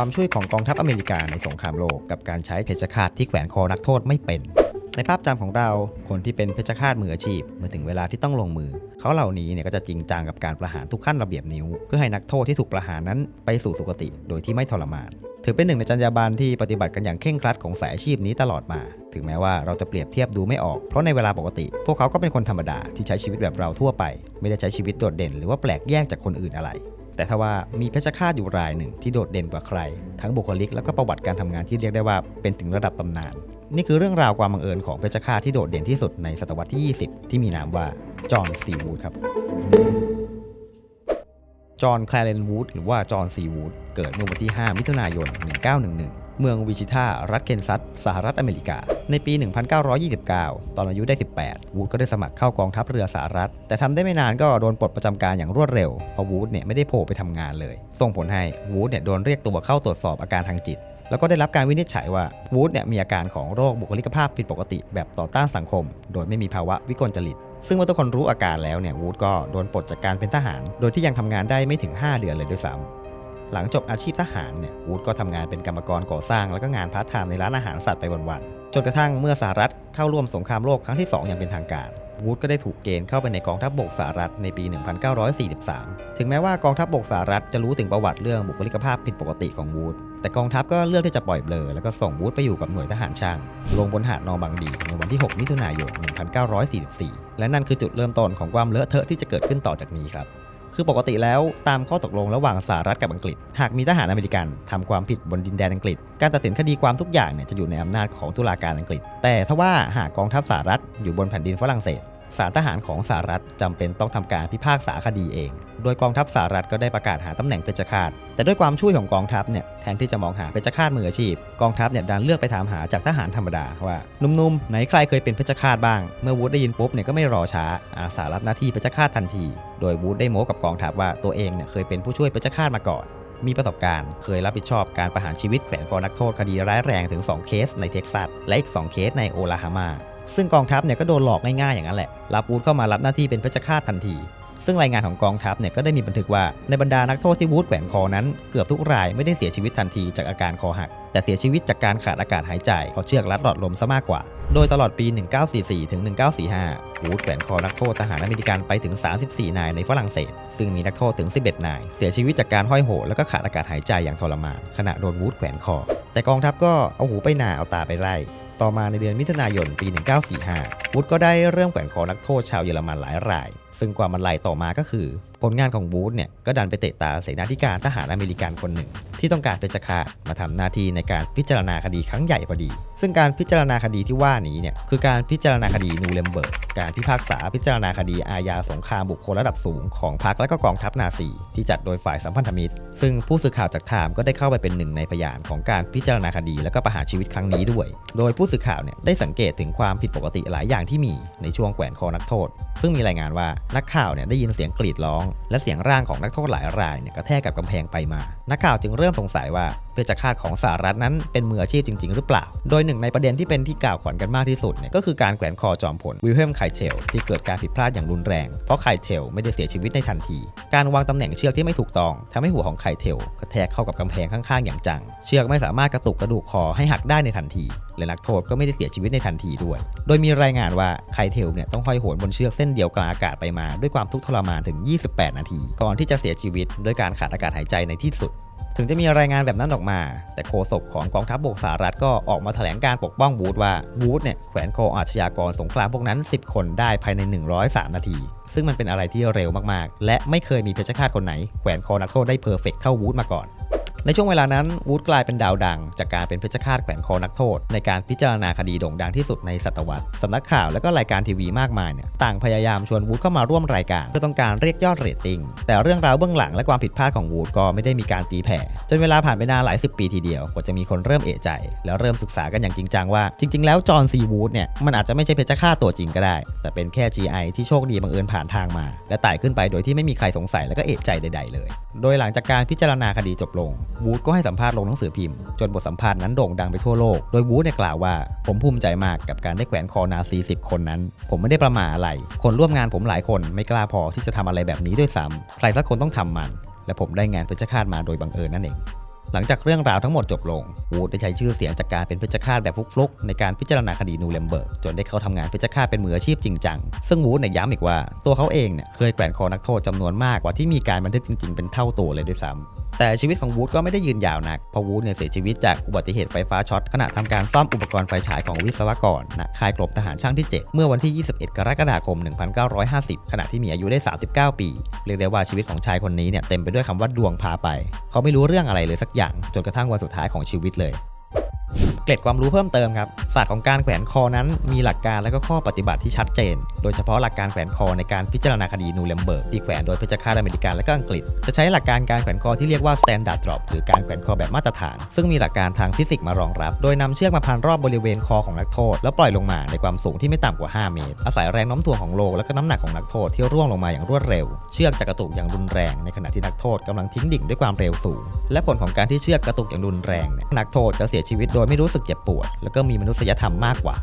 ความช่วยของกองทัพอเมริกาในสงครามโลกกับการใช้เพชฌฆาตที่แขวนคอนักโทษไม่เป็น ในภาพจำของเราคนที่เป็นเพชฌฆาตมืออาชีพเมื่อถึงเวลาที่ต้องลงมือ เขาเหล่านี้เนี่ยก็จะจริงจังกับการประหารทุกขั้นระเบียบนิ้ว เพื่อให้นักโทษที่ถูกประหารนั้นไปสู่สุคติ โดยที่ไม่ทรมาน ถือเป็นหนึ่งในจรรยาบรรณที่ปฏิบัติกันอย่างเคร่งครัดของสายอาชีพนี้ตลอดมา ถึงแม้ว่าเราจะเปรียบเทียบดูไม่ออก เพราะในเวลาปกติ พวกเขาก็เป็นคนธรรมดาที่ใช้ชีวิตแบบเราทั่วไป ไม่ได้ใช้ชีวิตโดดเด่น หรือว่าแปลกแยกจากคนอื่นอะไร แต่ถ้าว่ามีเพชฌฆาตอยู่รายหนึ่งที่โดดเด่นกว่าใคร ทั้งบุคลิกแล้วก็ประวัติการทำงานที่เรียกได้ว่าเป็นถึงระดับตำนาน นี่คือเรื่องราวความบังเอิญของเพชฌฆาตที่โดดเด่นที่สุดในศตวรรษที่ 20 ที่มีนามว่าจอห์นซีวูดครับจอห์นแคลเรนวูดหรือว่าจอห์นซีวูดเกิดเมื่อวันที่ 5 มิถุนายน 1911 เมืองวิชิตารัฐเคนซัสสหรัฐอเมริกา ในปี 1929 ตอนอายุได้ 18 วูดก็ได้สมัครเข้ากองทัพเรือสหรัฐ แต่ทำได้ไม่นานก็โดนปลดประจำการอย่างรวดเร็ว เพราะวูดเนี่ยไม่ได้โผล่ไปทำงานเลย ส่งผลให้วูดเนี่ยโดนเรียกตัวเข้าตรวจสอบอาการทางจิต แล้วก็ได้รับการวินิจฉัยว่าวูดเนี่ยมีอาการของโรคบุคลิกภาพผิดปกติแบบต่อต้านสังคม โดยไม่มีภาวะวิกลจริตซึ่งเมื่อทุกคนรู้อาการแล้วเนี่ยวูดก็โดนปลดจากการเป็นทหาร โดยที่ยังทำงานได้ไม่ถึง 5 เดือนเลยด้วยซ้ำ หลังจบอาชีพทหารเนี่ยวูดก็ทำงานเป็นกรรมกรก่อสร้างแล้วก็งานพาร์ทไทม์ในร้านอาหารสัตว์ไปวันๆจนกระทั่งเมื่อสหรัฐเข้าร่วมสงครามโลกครั้งที่ 2 อย่างเป็นทางการวูดก็ได้ถูกเกณฑ์เข้าไปในกองทัพบกสหรัฐในปี 1943 ถึงแม้ว่ากองทัพบกสหรัฐจะรู้ถึงประวัติเรื่องบุคลิกภาพผิดปกติของวูด แต่กองทัพก็เลือกที่จะปล่อยเบลอ แล้วก็ส่งวูดไปอยู่กับหน่วยทหารช่าง ลงบนหาดนอบังดี ในวันที่ 6 มิถุนายน 1944 และนั่นคือจุดเริ่มต้นของความเลอะเทอะที่จะเกิดขึ้นต่อจากนี้ครับ คือปกติแล้วตามข้อตกลงระหว่างสหรัฐกับอังกฤษ หากมีทหารอเมริกันทำความผิดบนดินแดนอังกฤษ การตัดสินคดีความทุกอย่างเนี่ยจะอยู่ในอำนาจของตุลาการอังกฤษ แต่ถ้าว่าหากกองทัพสหรัฐอยู่บนแผ่นดินฝรั่งเศส ศาลทหารของสหรัฐจำเป็นต้องทำการพิพากษาคดีเอง โดยกองทัพสหรัฐก็ได้ประกาศหาตำแหน่งเพชฌฆาต แต่ด้วยความช่วยของกองทัพเนี่ยแทนที่จะมองหาเพชฌฆาตมืออาชีพ กองทัพเนี่ยดันเลือกไปถามหาจากทหารธรรมดาว่านุ่มๆไหนใครเคยเป็นเพชฌฆาตบ้าง เมื่อวูดได้ยินปุ๊บเนี่ยก็ไม่รอช้าอาสารับหน้าที่เพชฌฆาตทันที โดยวูดได้โม้กับกองทัพว่าตัวเองเนี่ยเคยเป็นผู้ช่วยเพชฌฆาตมาก่อน มีประสบการณ์ เคยรับผิดชอบการประหารชีวิตแขวนคอนักโทษคดีร้ายแรงถึง 2 เคสในเท็กซัสและอีก 2 เคสในโอลาฮามา ซึ่งกองทัพเนี่ยก็โดนหลอกง่ายๆอย่างนั้นแหละรับวูดเข้ามารับหน้าที่เป็นเพชฌฆาตทันที ซึ่งรายงานของกองทัพเนี่ยก็ได้มีบันทึกว่าในบรรดานักโทษที่วูดแขวนคอนั้น เกือบทุกรายไม่ได้เสียชีวิตทันทีจากอาการคอหัก แต่เสียชีวิตจากการขาดอากาศหายใจเพราะเชือกรัดหลอดลมซะมากกว่า โดยตลอดปี 1944 ถึง 1945 วูดแขวนคอนักโทษทหารอเมริกันไปถึง 34 นายในฝรั่งเศส ซึ่งมีนักโทษถึง 11 นาย เสียชีวิตจากการห้อยโหนแล้วก็ขาดอากาศหายใจอย่างทรมานขณะโดนวูดแขวนคอ แต่กองทัพก็เอาหูไปหนาเอาตาไปไล่ ต่อมาในเดือนมิถุนายนปี 1945 วูดก็ได้เริ่มแขวนคอนักโทษชาวเยอรมันหลายราย ซึ่งความมันไหลต่อมาก็คือ ผลงานของวูดเนี่ยก็ดันไปเตะตาเสนาธิการทหารอเมริกันคนหนึ่ง ที่ต้องการเป็นจฆามาทำหน้าที่ในการพิจารณาคดีครั้งใหญ่พอดี ซึ่งการพิจารณาคดีที่ว่านี้เนี่ยคือการพิจารณาคดีนูเรมเบิร์ก การพิพากษาพิจารณาคดีอาญาสงครามบุคคลระดับสูงของพรรคและก็กองทัพนาซีที่จัดโดยฝ่ายสัมพันธมิตร ซึ่งผู้สื่อข่าวจากไทม์ก็ได้เข้าไปเป็นหนึ่งในพยานของการพิจารณาคดีและก็ประหารชีวิตครั้งนี้ด้วย โดยผู้สื่อข่าวเนี่ยได้สังเกตถึงความผิดปกติหลายอย่างที่มีในช่วงแขวนคอนักโทษ ซึ่งมีรายงานว่านักข่าวเนี่ยได้ยินเสียงกรีดร้อง และเสียงร่างของนักโทษหลายรายเนี่ยกระแทกกับกำแพงไปมา นักข่าวจึงเริ่มสงสัยว่าเพชฌฆาตของสหรัฐนั้นเป็นมืออาชีพจริง ๆ หรือเปล่า โดยหนึ่งในประเด็นที่เป็นที่กล่าวขวัญกันมากที่สุดเนี่ยก็คือการแขวนคอจอมพลวิลเฮมไคเชลที่เกิดการผิดพลาดอย่างรุนแรง เพราะไคเชลไม่ได้เสียชีวิตในทันที การวางตำแหน่งเชือกที่ไม่ถูกต้องทำให้หัวของไคเทลกระแทกเข้ากับกำแพงข้างๆอย่างจัง เชือกไม่สามารถกระตุกกระดูกคอให้หักได้ในทันที และนักโทษก็ไม่ได้เสียชีวิตในทันทีด้วย โดยมีรายงานว่าไคเทลเนี่ยต้องห้อยโหนบนเชือกเส้นเดียวกลางอากาศไปมาด้วยความทุกข์ทรมานถึง 28 นาที ก่อนที่จะเสียชีวิตด้วยการขาดอากาศหายใจในที่สุด ถึงจะมีรายงานแบบนั้นออกมา แต่โฆษกของกองทัพบบกสหรัฐก็ออกมาแถลงการปกป้องวูดว่าวูดเนี่ยแขวนคออาชญากรสงครามพวกนั้น 10 คนได้ภายใน 103 นาที ซึ่งมันเป็นอะไรที่เร็วมากๆ และไม่เคยมีเพชฌฆาตคนไหนแขวนคอนักโทษได้เพอร์เฟกเท่าวูดมาก่อน ในช่วงเวลานั้นวูดกลายเป็นดาวดัง จากการเป็นเพชฌฆาตแขวนคอนักโทษ ในการพิจารณาคดีโด่งดังที่สุดในศตวรรษสำนักข่าวและก็รายการทีวีมากมายเนี่ยต่างพยายามชวนวูดเข้ามาร่วมรายการเพื่อต้องการเรียกยอดเรตติ้งแต่เรื่องราวเบื้องหลังและความผิดพลาดของวูดก็ไม่ได้มีการตีแผ่จนเวลาผ่านไปนานหลายสิบปีทีเดียวกว่าจะมีคนเริ่มเอะใจ แล้วเริ่มศึกษากันอย่างจริงจังว่าจริง ๆ แล้วจอห์นซีวูดเนี่ยมันอาจจะไม่ใช่เพชฌฆาตตัวจริงก็ได้ แต่เป็นแค่ GI ที่โชคดีบังเอิญผ่านทางมา และไต่ขึ้นไปโดยที่ไม่มีใครสงสัยและก็เอะใจใด ๆ เลย โดยหลังจากการพิจารณาคดีจบลงวูดก็ให้สัมภาษณ์ลงหนังสือพิมพ์ จนบทสัมภาษณ์นั้นโด่งดังไปทั่วโลก โดยวูดเนี่ยกล่าวว่า ผมภูมิใจมากกับการได้แขวนคอนาซี10คนนั้น ผมไม่ได้ประมาทอะไร คนร่วมงานผมหลายคนไม่กล้าพอที่จะทำอะไรแบบนี้ด้วยซ้ำใครสักคนต้องทำมัน และผมได้งานเพชฌฆาตมาโดยบังเอิญนั่นเองหลังจากเรื่องราวทั้งหมดจบลง วูดได้ใช้ชื่อเสียงจากการเป็นเพชฌฆาตแบบฟลุกๆ ในการพิจารณาคดีนูเรมเบิร์กจนได้เข้าทำงานเพชฌฆาตเป็นมืออาชีพจริงจัง ซึ่งวูดเนี่ยย้ำอีกว่า ตัวเขาเองเนี่ยเคยแกว่งคอนักโทษจำนวนมากกว่าที่มีการบันทึกจริงๆ เป็นเท่าตัวเลยด้วยซ้ำ แต่ชีวิตของวูดก็ไม่ได้ยืนยาวนัก เพราะวูดเนี่ยเสียชีวิตจากอุบัติเหตุไฟฟ้าช็อตขณะทำการซ่อมอุปกรณ์ไฟฉายของวิศวกรณค่ายกรมทหารช่างที่ 7 เมื่อวันที่ 21 กรกฎาคม 1950 ขณะที่มีอายุได้ 39 ปี เรียกได้ว่าชีวิตของชายคนนี้เนี่ยเต็มไปด้วยคำว่าดวงพาไป เขาไม่รู้เรื่องอะไรเลยสักอย่าง จนกระทั่งวันสุดท้ายของชีวิตเลย เกร็ดความรู้เพิ่มเติมครับศาสตร์ของการแขวนคอนั้นมีหลักการและก็ข้อปฏิบัติที่ชัดเจน โดยเฉพาะหลักการแขวนคอในการพิจารณาคดีนูเรมเบิร์กที่แขวนโดยเพชฌฆาตอเมริกันและก็อังกฤษ จะใช้หลักการการแขวนคอที่เรียกว่า standard drop หรือการแขวนคอแบบมาตรฐาน ซึ่งมีหลักการทางฟิสิกส์มารองรับ โดยนำเชือกมาพันรอบบริเวณคอของนักโทษ แล้วปล่อยลงมาในความสูงที่ไม่ต่ำกว่า 5 เมตร อาศัยแรงน้มถ่วงของโลและก็น้ำหนักของนักโทษที่ร่วงลงมาอย่างรวดเร็ว เชือกจะกระตุกอย่างรุนแรงในขณะที่นักโทษกำลังทิ้งดิ่งด้วยความเร็วสูง และผลของการที่เชือกกระตุกอย่างรุนแรงนักโทษจะเสียชีวิตโดยไม่รู้สึกเจ็บปวด แล้วก็มีมนุษยธรรมมากกว่า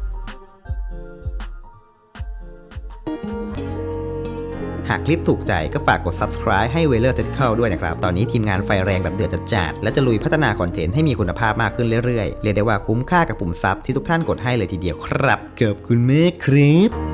หากคลิปถูกใจก็ฝากกด subscribe ให้ w e l e r Technical ด้วยนะครับ ตอนนี้ทีมงานไฟแรงแบบเดือดจัดและจะลุยพัฒนาคอนเทนต์ให้มีคุณภาพมากขึ้นเรื่อยๆ เรียกได้ว่าคุ้มค่ากับปุ่มซับที่ทุกท่านกดให้เลยทีเดียวครับขอบคุณมากครับ